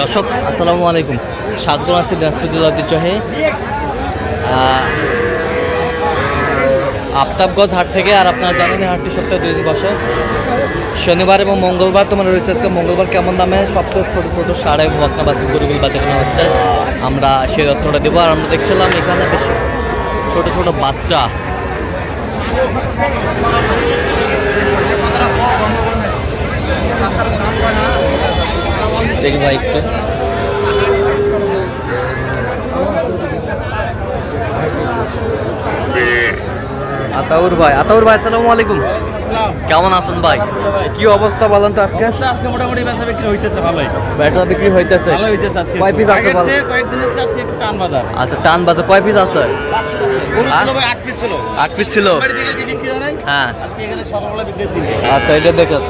দর্শক, আসসালামু আলাইকুম। স্বাগত জানাচ্ছি দিনাজপুর জেলা ঐতিহ্যহে আফতাবগঞ্জ হাট থেকে। আর আপনারা জানেন হাটটি সপ্তাহে দুই দিন বসে। শনিবার এবং মঙ্গলবার তোমার রয়েছে আজকে। মঙ্গলবার কেমন দামে? সবচেয়ে ছোটো ছোটো সাড়ে ভক্তা বাসি গরুগুলো বাঁচানো হচ্ছে। আমরা সেই তথ্যটা দেবো। আর আমরা দেখছিলাম, এখানে বেশ ছোট ছোট বাচ্চা। দেখি ভাই একটু। আতাউর ভাই। আতাউর ভাই আসসালামু আলাইকুম। কেমন আছেন ভাই? কি অবস্থা বলেন তো আজকে? আজকে মোটামুটি বেচা বিক্রি হইতেছে ভালোই। ব্যাটা বিক্রি হইতেছে। ভালো হইতেছে আজকে কয় পিস আছে? চেয়ে কয়েকদিন হচ্ছে আজকে একটু টান বাজার। আচ্ছা টান বাজে কয় পিস আছে? আট পিস ছিল। হয় আজকে এখানে সকালবেলা বিক্রি আচ্ছা এটা দেখেন।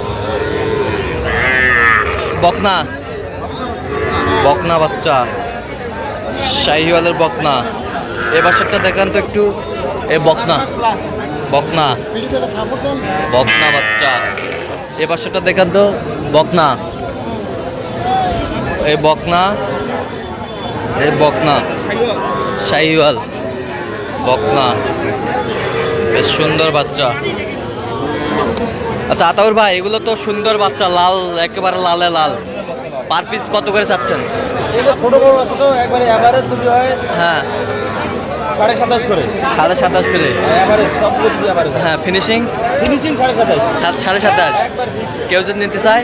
বকনা। বকনা বাচ্চা, শাহিওয়ালের বকনা। এই বাচ্চাটা দেখান তো একটু। এ বকনা বকনা বকনা বাচ্চা। এ বাচ্চাটা দেখান তো, বকনা। এই বকনা, এ বকনা, শাহিওয়াল, বকনা। বেশ সুন্দর বাচ্চা। আচ্ছা আতাউর ভাই, এগুলো তো সুন্দর বাচ্চা, লাল, একেবারে লালে লাল। পার পিস কত করে চাচ্ছেন? ছোট বড় আছে তো একবারে অ্যাভারেজ যদি হয় হ্যাঁ। সাড়ে সাতাশ করে। সাড়ে সাতাশ করে। অ্যাভারেজ অ্যাভারেজ হ্যাঁ ফিনিশিং ফিনিশিং সাড়ে সাতাশ। সাড়ে সাতাশ। কেউ যদি নিতে চায়?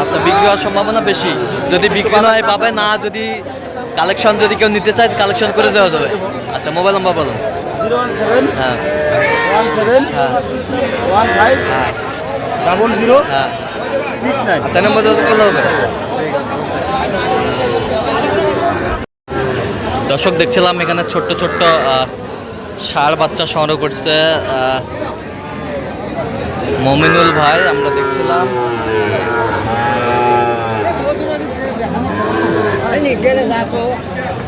আচ্ছা বিক্রি হওয়ার সম্ভাবনা বেশি। যদি বিক্রি হয় পাবে না যদি কালেকশন যদি কেউ নিতে চায় কালেকশন করে দেওয়া যাবে। আচ্ছা মোবাইল নাম্বার বলুন। জিরো ওয়ান সেভেন হ্যাঁ। ওয়ান সেভেন হ্যাঁ। ওয়ান ফাইভ হ্যাঁ। ডাবল জিরো হ্যাঁ। আচ্ছা নম্বর যত হবে। দর্শক দেখছিলাম এখানে ছোট্ট ছোট্ট ষাঁড় বাচ্চা সংগ্রহ করছে মমিনুল ভাই। আমরা দেখছিলাম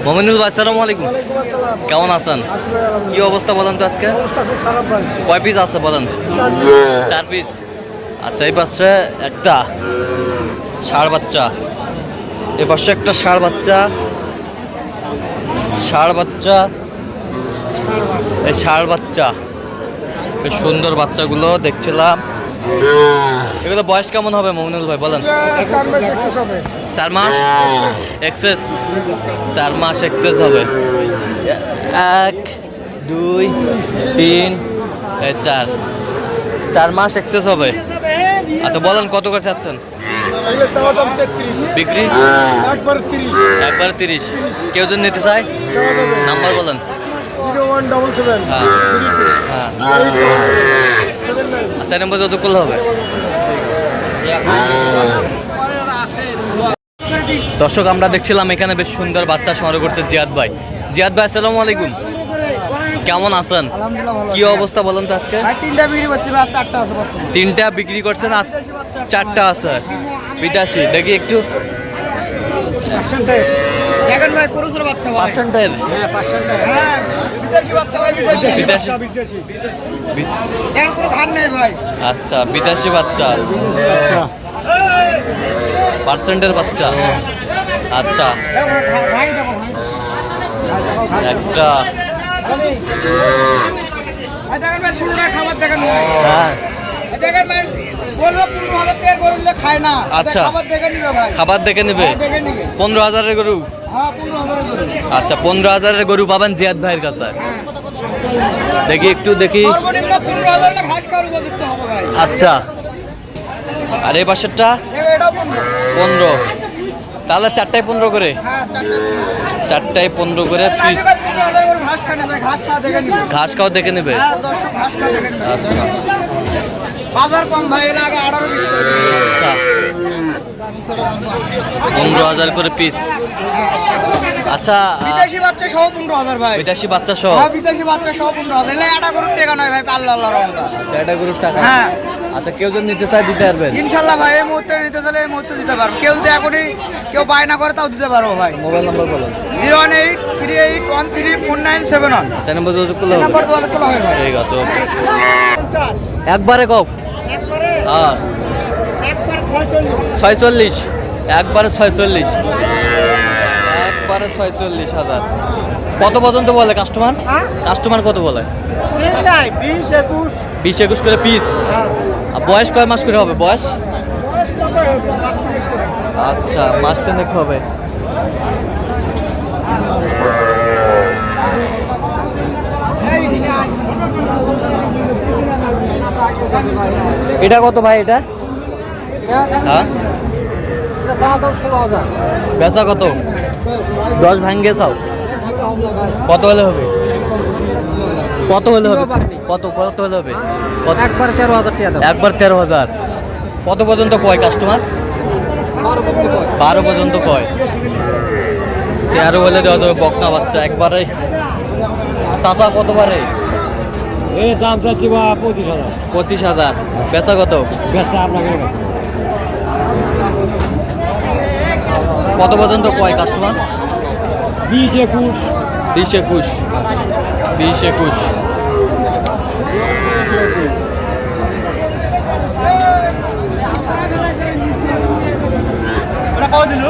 মমিনুল ভাই সালাম আলাইকুম। কেমন আছেন? কি অবস্থা বলেন তো আজকে? কয় পিস আছে বলেন? চার পিস আচ্ছা এই পাশে একটা ষাঁড় বাচ্চা। এ পাশে একটা ষাঁড় বাচ্চা। ষাঁড় বাচ্চা। এই ষাঁড় বাচ্চা। বেশ সুন্দর বাচ্চাগুলো দেখছিলাম। এগুলো বয়স কেমন হবে মমিনুল ভাই, বলেন? চার মাস? এক্সেস চার মাস এক্সেস হবে। এক, দুই, তিন চার। চার মাস এক্সেস হবে। আচ্ছা বলেন কত করে চাচ্ছেন? বিক্রি? একবার তিরিশ। কেউ যদি নিতে চায়? নাম্বার বলেন। হ্যাঁ। হ্যাঁ। আচ্ছা নম্বর যত করলে হবে। দর্শক আমরা দেখছিলাম এখানে বেশ সুন্দর বাচ্চা সংগ্রহ করছে জিয়াদ ভাই। জিয়াদ ভাই আসসালামু আলাইকুম। কেমন আছেন? কি অবস্থা বলেন তো আজকে? তিনটা বিক্রি করছি চারটা আছে তিনটা বিক্রি করছেন আর চারটা আছে বিদেশি দেখি একটু। হ্যাঁ হ্যাঁ বিদেশি বাচ্চা ভাই বিদেশি। বিদেশি। বাচ্চা, বিদেশি। এখন কোনো খান নেই ভাই। আচ্ছা বিদেশি বাচ্চা। পার্সেন্টের বাচ্চা। আচ্ছা। একটা খাবার দেখেন হ্যাঁ। দেখেন ভাই বলব পনেরো হাজার টাকার গরু খায় না। আচ্ছা। খাবার দেখে নিবে ভাই। খাবার দেখে নেবে? হ্যাঁ, নিবে। পনেরো হাজারের গরু? হ্যাঁ পনেরো হাজারের গরু। আচ্ছা পনেরো হাজারের গরু পাবেন জিয়াদ ভাইয়ের কাছে। দেখি একটু দেখি। আচ্ছা। আর এই পাশেরটা? পনেরো। তাহলে চারটায় পনেরো করে? হ্যাঁ চারটায় পনেরো। করে পিস ঘাস খাওয়া দেখে নিবে। আচ্ছা। বাজার কম ভাই এলে আগে আঠারো করে। আচ্ছা। পনেরো হাজার করে পিস আচ্ছা বিদেশি বাচ্চা সহ পনেরো হাজার ভাই। বিদেশি বাচ্চা সহ? হ্যাঁ বিদেশি বাচ্চা সহ পনেরো হাজার। এলে একটা গরুর টেকা নয় ভাই পাল্লা আল্লাহ রহমতা। আচ্ছা এটা গরুর টাকা। হ্যাঁ। আচ্ছা কেউ যদি নিতে চায় দিতে পারবেন? ইনশাল্লাহ ভাই এই মুহূর্তে নিতে চাইলে এই মুহূর্তে দিতে পারব। কেউ যদি এখনই কেউ বায়না করে তাও দিতে পারব ভাই। মোবাইল নাম্বার বলুন। Zero one eight three eight one three four nine seven one. আচ্ছা নম্বর যোগাযোগ করলে হবে। হয় ঠিক আছে একবারে কক একবারে? হ্যাঁ। ছয়চল্লিশ। একবারে ছয়চল্লিশ। একবারে ছয়চল্লিশ হাজার। কত পর্যন্ত বলে কাস্টমার হ্যাঁ? কাস্টমার কত বলে? বিশ একুশ। বিশ একুশ করে পিস বয়স কয় মাস করে হবে? বয়স? আচ্ছা মাস তিনেক হবে। এটা কত ভাই এটা? হ্যাঁ? বেচা কত? দশ ভাঙ্গে চাও। কত হলে হবে? কত হলে হবে? কত কত হলে হবে? একবার তেরো হাজার একবার তেরো হাজার। কত পর্যন্ত কয় কাস্টমার বারো পর্যন্ত কয়। তেরো হলে দেওয়া যাবে বকনা বাচ্চা একবারে। চাচা কতবারে এই দাম চাচ্ছি বা পঁচিশ হাজার। পঁচিশ হাজার। বেচা কত? বেচা আপনাকে কত? পর্যন্ত কয় কাস্টমার বিশ একুশ। বিশ একুশ। বিশ একুশ। দিল?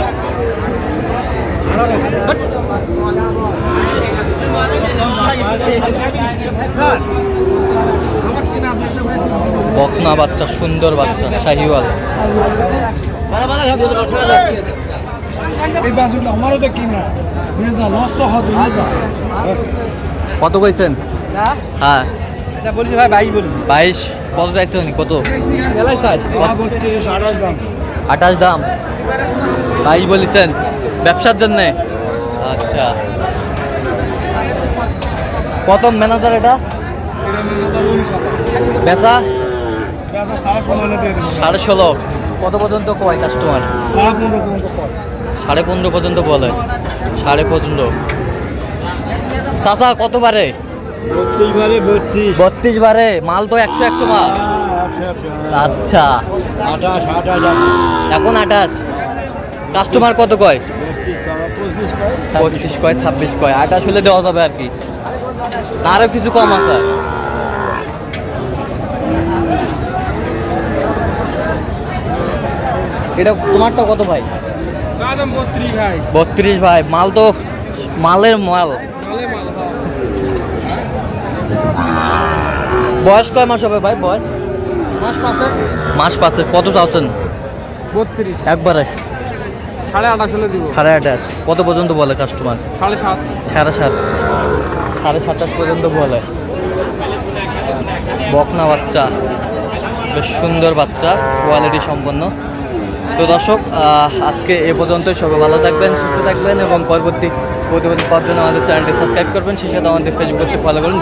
বকনা বাচ্চা সুন্দর বাচ্চা শাহিওয়াল। কত কইছেন? হ্যাঁ। বলছি ভাই বাইশ বলছি। বাইশ। কত চাইছেন কত? আঠাশ দাম। বাইশ বলেছেন। ব্যবসার জন্যে? আচ্ছা। কত ম্যানেজার এটা? বেচা? সাড়ে ষোলো কত পর্যন্ত কয় কাস্টমার পনেরো সাড়ে পনেরো পর্যন্ত বলে। সাড়ে পর্যন্ত চাচা কত বারে বত্রিশ। বারে মাল তো একশো একশো মাল। আচ্ছা। এখন আঠাশ। কাস্টমার কত কয়। পঁচিশ কয় ছাব্বিশ কয়। আঠাশ হলে দেওয়া যাবে আর কি। আরও কিছু কম আছে। এটা তোমারটা কত ভাই? বত্রিশ ভাই মাল তো মালের মাল। বয়স কয় মাস হবে ভাই বয়স? মাস পাশে মাস পাঁচে কত চাচ্ছেন? বত্রিশ। একবারে। সাড়ে আঠাশ সাড়ে আঠাশ কত পর্যন্ত বলে কাস্টমার সাড়ে সাত। সাড়ে সাত। সাড়ে সাতাশ পর্যন্ত বলে। বকনা বাচ্চা। বেশ সুন্দর বাচ্চা কোয়ালিটি সম্পন্ন। তো দর্শক আজকে এ পর্যন্তই। সবাই ভালো থাকবেন, সুস্থ থাকবেন এবং পরবর্তী প্রতিবেদন জন্য আমাদের চ্যানেলটি সাবস্ক্রাইব করবেন। সেই সাথে আমাদের ফেসবুক পেজটি ফলো করুন।